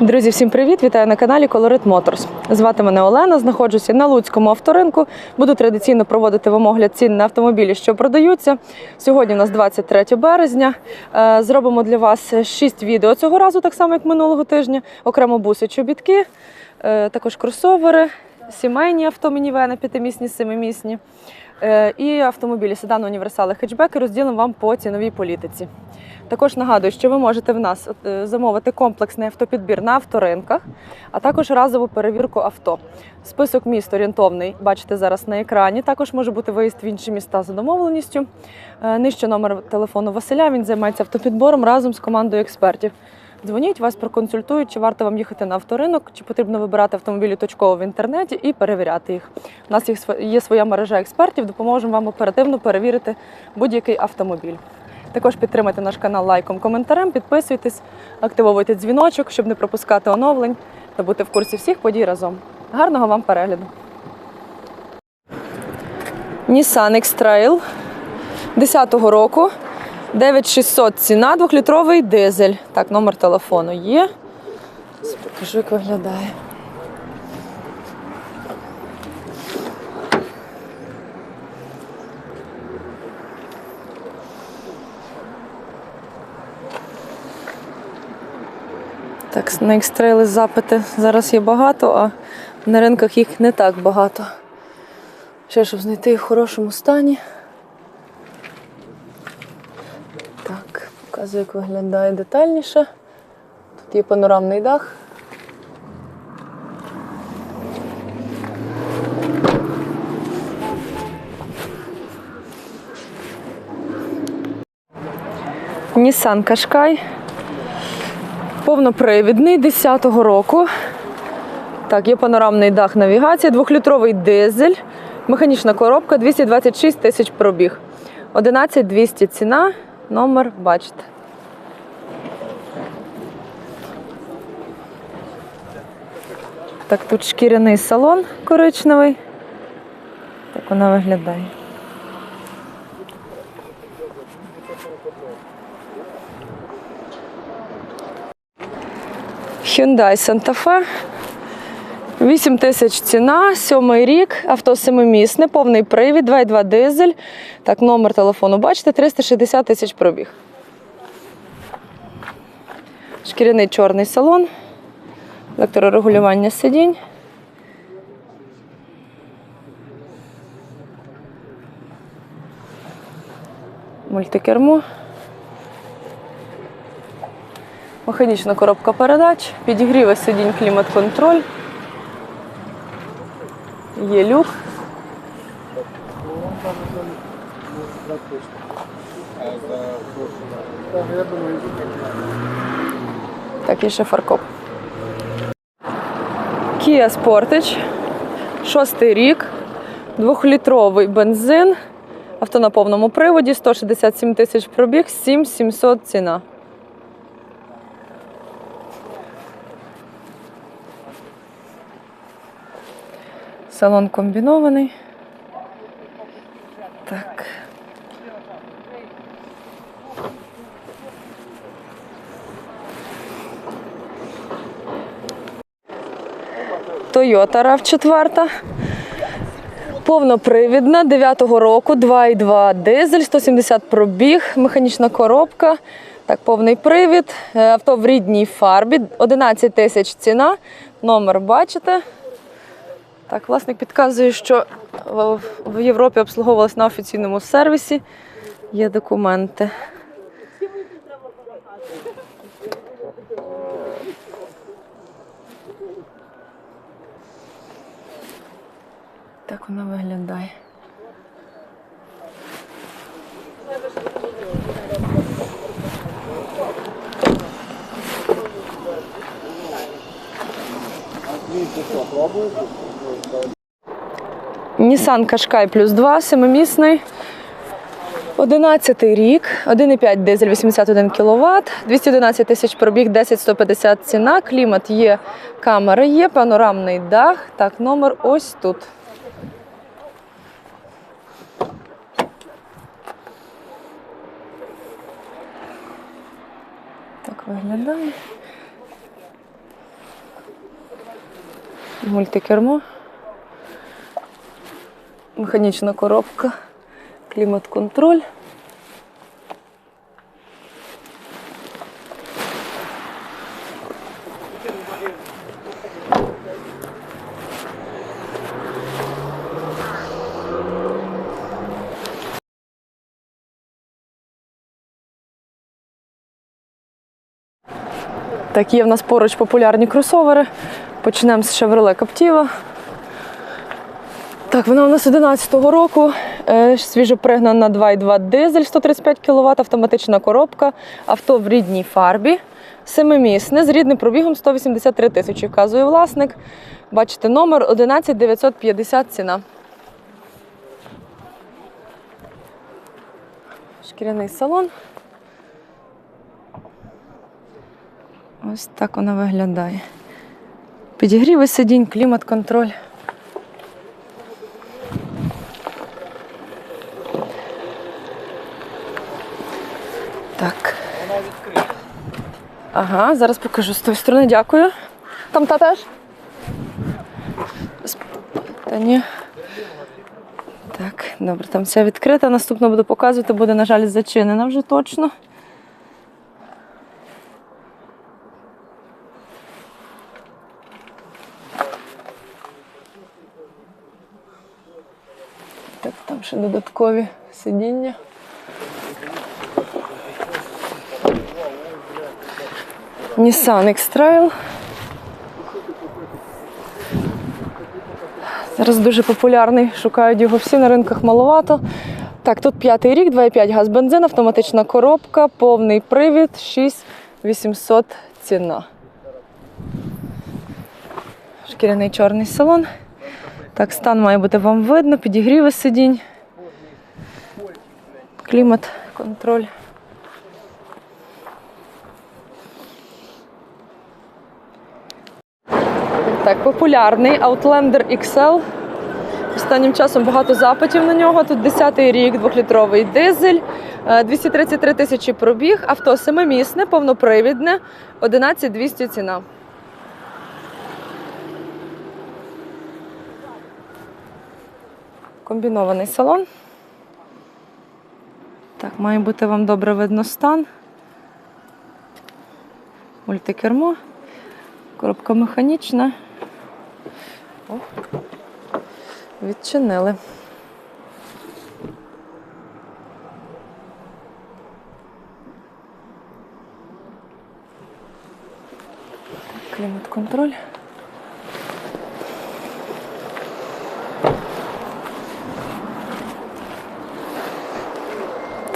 Друзі, всім привіт! Вітаю на каналі Colorit Motors. Звати мене Олена. Знаходжуся на Луцькому авторинку. Буду традиційно проводити вам огляд цін на автомобілі, що продаються. Сьогодні у нас 23 березня. Е, Зробимо для вас 6 відео цього разу, так само як минулого тижня. Окремо буси, чобітки, е, також кросовери, сімейні авто, мінівени, п'ятимісні, семимісні. Е, І автомобілі седани, універсали, хетчбеки розділимо вам по ціновій політиці. Також нагадую, що ви можете в нас е, замовити комплексний автопідбір на авторинках, а також разову перевірку авто. Список міст орієнтовний бачите зараз на екрані. Також може бути виїзд в інші міста за домовленістю. Е, Нижче номер телефону Василя. Він займається автопідбором разом з командою експертів. Дзвоніть, вас проконсультують, чи варто вам їхати на авторинок, чи потрібно вибирати автомобілі точково в інтернеті і перевіряти їх. У нас є своя мережа експертів, допоможемо вам оперативно перевірити будь-який автомобіль. Також підтримайте наш канал лайком, коментарем, підписуйтесь, активовуйте дзвіночок, щоб не пропускати оновлень та бути в курсі всіх подій разом. Гарного вам перегляду! Nissan X-Trail 10-го року. 9600 ціна, двохлітровий дизель. Так, номер телефону є. Покажу, як виглядає. Так, на X-Trail запити зараз є багато, а на ринках їх не так багато. Ще щоб знайти їх в хорошому стані. Так, показую, як виглядає детальніше. Тут є панорамний дах. Nissan Qashqai. Повнопривідний 10-го року. Так, є панорамний дах навігація, двохлітровий дизель, механічна коробка, 226 тисяч пробіг. 11200 ціна, номер бачите. Так, тут шкіряний салон коричневий. Так вона виглядає. Hyundai Santa Fe. 8 тисяч ціна, сьомий рік, авто семимісне, повний привід, 2,2 дизель. Так, номер телефону бачите, 360 тисяч пробіг. Шкіряний чорний салон, електрорегулювання сидінь. Мультикермо. Механічна коробка передач, підігріви сидінь, клімат-контроль. Є люк. Так, і ще фаркоп. Kia Sportage. Шостий рік. Двохлітровий бензин. Авто на повному приводі, 167 тисяч пробіг, 7700 ціна. Салон комбінований. Toyota RAV4. Повнопривідна 9-го року, 2,2 дизель, 170 пробіг, механічна коробка. Так, повний привід. Е, Авто в рідній фарбі, 11 тисяч ціна. Номер бачите. Так, власник підказує, що в- в Європі обслуговувалась на офіційному сервісі. Є документи. Так вона виглядає. Nissan Qashqai плюс 2, семимісний. 11 рік, 1,5 дизель, 81 кВт, 211 тисяч пробіг, 10 150 ціна, клімат є, камери є, панорамний дах. Так, номер ось тут. виглядає. Мультикермо, механічна коробка, клімат-контроль. Так, є в нас поруч популярні кросовери. Почнемо з Chevrolet Captiva. Так, вона у нас 11-го року. Е, Свіжопригнана 2,2 дизель 135 кВт, автоматична коробка, авто в рідній фарбі. Семимісне з рідним пробігом 183 тисячі, вказує власник. Бачите, номер 11950 ціна. Шкіряний салон. Ось так вона виглядає. Підігріви сидінь, клімат-контроль. Так. Ага, зараз покажу з тої сторони, дякую. Там та теж? Та ні. Так, добре, там все відкрита. Наступно буду показувати, буде, на жаль, зачинена вже точно. Так, там ще додаткові сидіння. Nissan X-Trail. Зараз дуже популярний, шукають його всі на ринках маловато. Так, тут п'ятий рік, 2,5 газ бензин, автоматична коробка, повний привід, 6800 ціна. Шкіряний чорний салон. Так, стан має бути вам видно, підігріви сидінь. Клімат, контроль. Так, популярний Outlander XL. Останнім часом багато запитів на нього. Тут 10-й рік, 2-літровий дизель, е, 233 тисячі пробіг, авто семимісне, повнопривідне, 11200 ціна. Комбінований салон. Так, має бути вам добре видно стан. Мультикермо. Коробка механічна. О, відчинили. Клімат-контроль.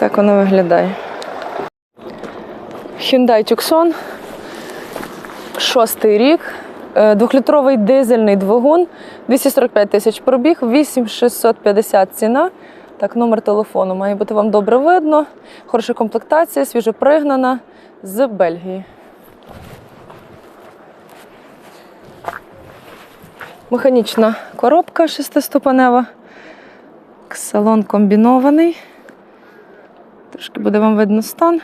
Так воно виглядає. Hyundai Tucson. Шостий рік. Е, Двохлітровий дизельний двигун, 245 тисяч пробіг, 8650 ціна. Так, номер телефону має бути вам добре видно. Хороша комплектація, свіжопригнана з Бельгії. Механічна коробка шестиступенева. Салон комбінований. Трошки буде вам видно стан.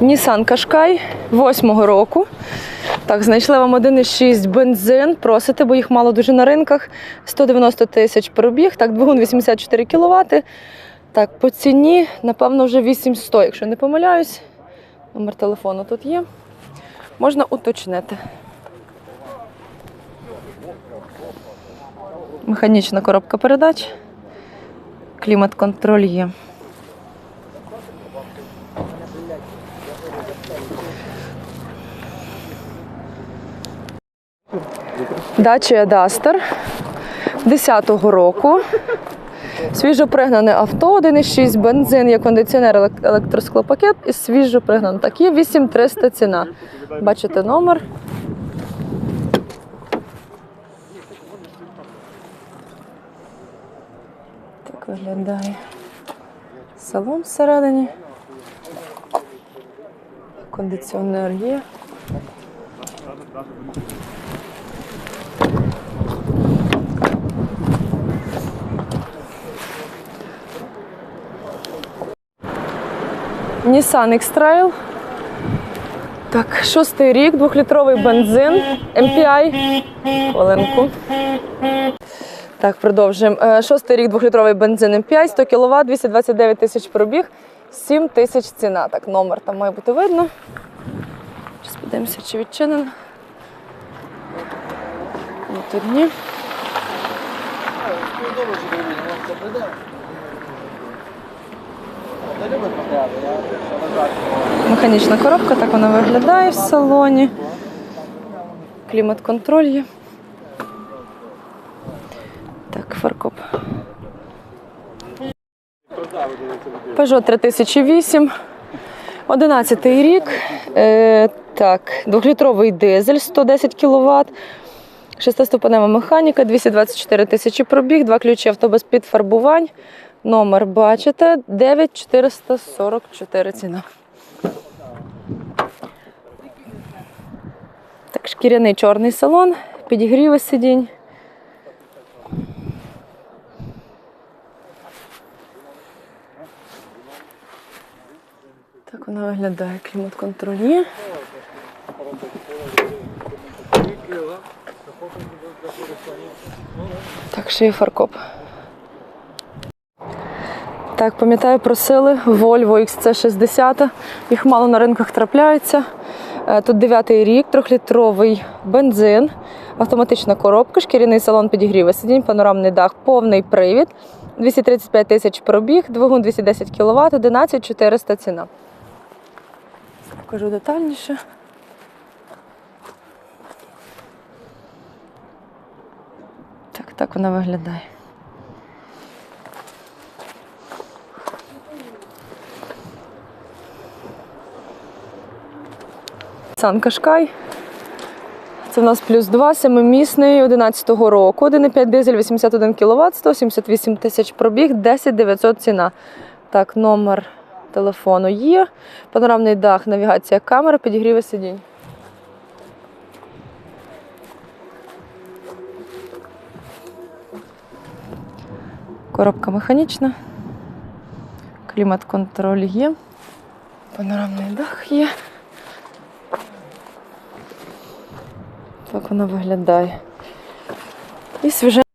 Nissan Qashqai 8-го року. Так, знайшли вам 1,6 бензин. Просите, бо їх мало дуже на ринках. 190 тисяч пробіг. Так, двигун 84 кВт. Так, по ціні, напевно, вже 800, якщо не помиляюсь. Номер телефону тут є. Можна уточнити. Механічна коробка передач. Клімат-контроль є. Dacia Duster 10-го року. Свіжопригнане авто, 1,6 бензин, є кондиціонер, електросклопакет і свіжопригнане. Так, є 8300 ціна. Бачите номер. Виглядає салон всередині. Кондиціонер є. Nissan X-Trail. Так, шостий рік, двохлітровий бензин, MPI. Хвилинку. Так, продовжуємо. Е, Шостий рік, двохлітровий бензин MPI, 100 кВт, 229 тисяч пробіг, 7 тисяч ціна. Так, номер там має бути видно. Зараз подивимося, чи відчинено. Тут ні. Механічна коробка, так вона виглядає в салоні. Клімат-контроль є. Так, фаркоп. Peugeot 3008. 11 рік. Е, так, двохлітровий дизель 110 кВт. Шестиступенева механіка, 224 тисячі пробіг, два ключі авто без підфарбувань. Номер бачите, 9444 ціна. Так, шкіряний чорний салон, підігріви сидінь. Так вона виглядає, клімат-контроль є. Так, ще є фаркоп. Так, пам'ятаю, просили Volvo XC60. Їх мало на ринках трапляється. Е, Тут 9 рік, трьохлітровий бензин, автоматична коробка, шкіряний салон підігріва сидінь, панорамний дах, повний привід, 235 тисяч пробіг, двигун 210 кВт, 11 400 ціна. Покажу детальніше. Так, так вона виглядає. Сан Кашкай. Це в нас плюс 2, семимісний 11-го року. 1,5 дизель, 81 кВт, 178 тисяч пробіг, 10 900 ціна. Так, номер телефону є. Панорамний дах, навігація камера, підігріви сидінь. Коробка механічна. Клімат-контроль є. Панорамний дах є. Так вона виглядає. І свіже